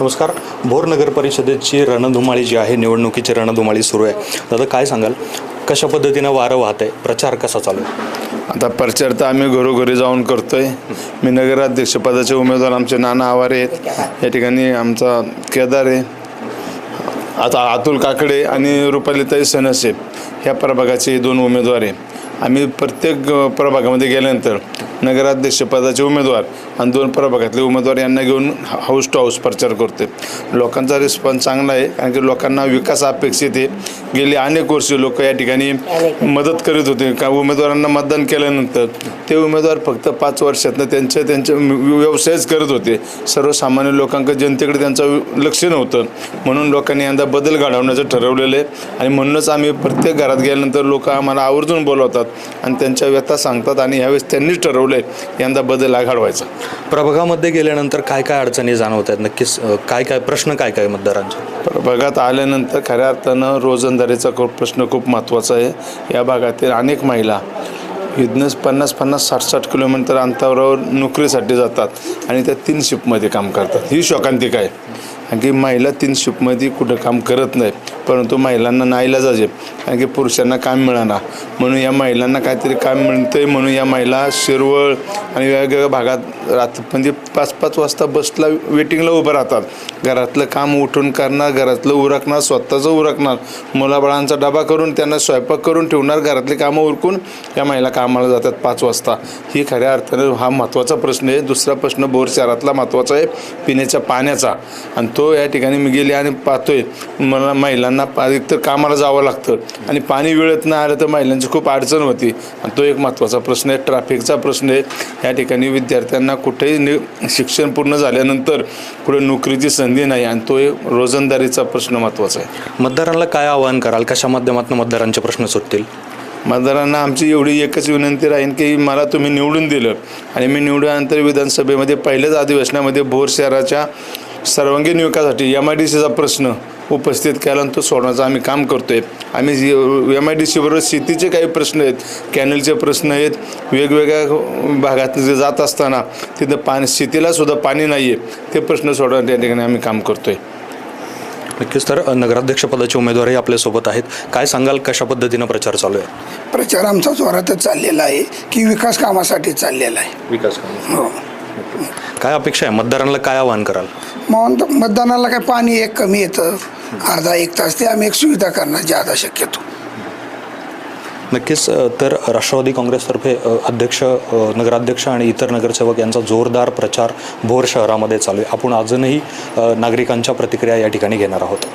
नमस्कार. भोर नगर परिषदेची रणधुमाळी जी आहे निवडणुकीची रणधुमाळी सुरू आहे. दादा काय सांगाल? कशा पद्धतीनं वारं वाहत आहे? प्रचार कसा चालू आहे? आता प्रचार तर आम्ही घरोघरी जाऊन करतोय. मी नगराध्यक्षपदाचे उमेदवार आमचे नाना आवारे आहेत. या ठिकाणी आमचा केदार आहे. आता अतुल काकडे आणि रुपालीताई सनसे ह्या प्रभागाचे दोन उमेदवार आहे. आम्ही प्रत्येक प्रभागामध्ये गेल्यानंतर नगराध्यक्षपदाचे उमेदवार आणि दोन प्रभागातले उमेदवार यांना घेऊन हाऊस टू हाऊस प्रचार करते लोकांचा रिस्पॉन्स चांगला आहे कारण की लोकांना विकास अपेक्षित आहे. गेली अनेक वर्ष लोक या ठिकाणी मदत करीत होते. का उमेदवारांना मतदान केल्यानंतर ते उमेदवार फक्त पाच वर्षातनं त्यांचे त्यांचे व्यवसायच करत होते. सर्वसामान्य लोकांकडे जनतेकडे त्यांचं लक्ष नव्हतं. म्हणून लोकांनी यंदा बदल घडवण्याचं ठरवलेलं आहे. आणि म्हणूनच आम्ही प्रत्येक घरात गेल्यानंतर लोक आम्हाला आवर्जून बोलवतात आणि त्यांच्या व्यथा सांगतात आणि ह्यावेळेस त्यांनीच ठरवलं आहे यंदा बदल हा घडवायचा. प्रभागामध्ये गेल्यानंतर काय काय अडचणी जाणवत आहेत? नक्कीच काय काय प्रश्न काय काय मतदारांचे? प्रभागात आल्यानंतर खऱ्या अर्थानं रोजंदारीचा खूप प्रश्न खूप महत्त्वाचा आहे. या भागातील अनेक महिला इथनं पन्नास पन्नास साठ साठ किलोमीटर अंतरावर नोकरीसाठी जातात आणि त्या तीन शिफ्टमध्ये काम करतात. ही शोकांतिका आहे. कारण की महिला तीन शिफ्टमध्ये कुठं काम करत नाही परंतु महिलांना नाईलाज जाजे कारण की पुरुषांना काम मिळाना. म्हणून या महिलांना काहीतरी काम मिळतंय म्हणून या महिला शिरवळ आणि वेगवेगळ्या भागात रात म्हणजे पाच पाच वाजता बसला वेटिंगला उभं राहतात. घरातलं काम उठून करणार घरातलं उरकणार स्वतःचं उरकणार. मुलाबाळांचा डबा करून त्यांना स्वयंपाक करून ठेवणार घरातली कामं उरकून या महिला कामाला जातात पाच वाजता. ही खऱ्या अर्थानं हा महत्त्वाचा प्रश्न आहे. दुसरा प्रश्न बोर शहरातला महत्त्वाचा आहे पिण्याच्या पाण्याचा. आणि तो या ठिकाणी मी गेले आणि पाहतोय मला महिलांना पा- एकतर कामाला जावं लागतं. आणि पाणी वेळेत नाही आलं तर महिलांची खूप अडचण होती. आणि तो एक महत्त्वाचा प्रश्न आहे ट्रॅफिकचा प्रश्न आहे. या ठिकाणी विद्यार्थ्यांना कुठेही नि शिक्षण पूर्ण झाल्यानंतर पुढे नोकरीची संधी नाही आणि तो एक रोजंदारीचा प्रश्न महत्त्वाचा आहे. मतदारांना काय आवाहन कराल? कशा माध्यमातून मतदारांचे प्रश्न सुटतील? मतदारांना आमची एवढी एकच विनंती राहील की मला तुम्ही निवडून दिलं. आणि मी निवडल्यानंतर विधानसभेमध्ये पहिल्याच अधिवेशनामध्ये भोर शहराच्या सर्वांगीण विकासासाठी एम आय डी सीचा प्रश्न उपस्थित केला तो सोडवण्याचं आम्ही काम करतोय. आम्ही एम आय डी सीबरोबर शेतीचे काही प्रश्न आहेत कॅनलचे प्रश्न आहेत वेगवेगळ्या भागात जे जात असताना तिथं पाणी शेतीला सुद्धा पाणी नाही आहे ते प्रश्न सोडवण्यात या ठिकाणी आम्ही काम करतोय. नक्कीच तर नगराध्यक्षपदाचे उमेदवारही आपल्यासोबत आहेत. काय सांगाल कशा पद्धतीनं प्रचार चालू आहे? प्रचार आमचा जोरातच चाललेला आहे की विकास कामासाठी चाललेला आहे. विकास हो. काय अपेक्षा आहे? मतदारांना काय आवाहन कराल? मग मतदानाला काय पाणी एक कमी येतं अर्धा एक तास ते आम्ही एक सुविधा करणार ज्यादा शक्यतो. नक्कीच तर राष्ट्रवादी काँग्रेसतर्फे अध्यक्ष नगराध्यक्ष आणि इतर नगरसेवक यांचा जोरदार प्रचार भोर शहरामध्ये चालू आहे. आपण अजूनही नागरिकांच्या प्रतिक्रिया या ठिकाणी घेणार आहोत.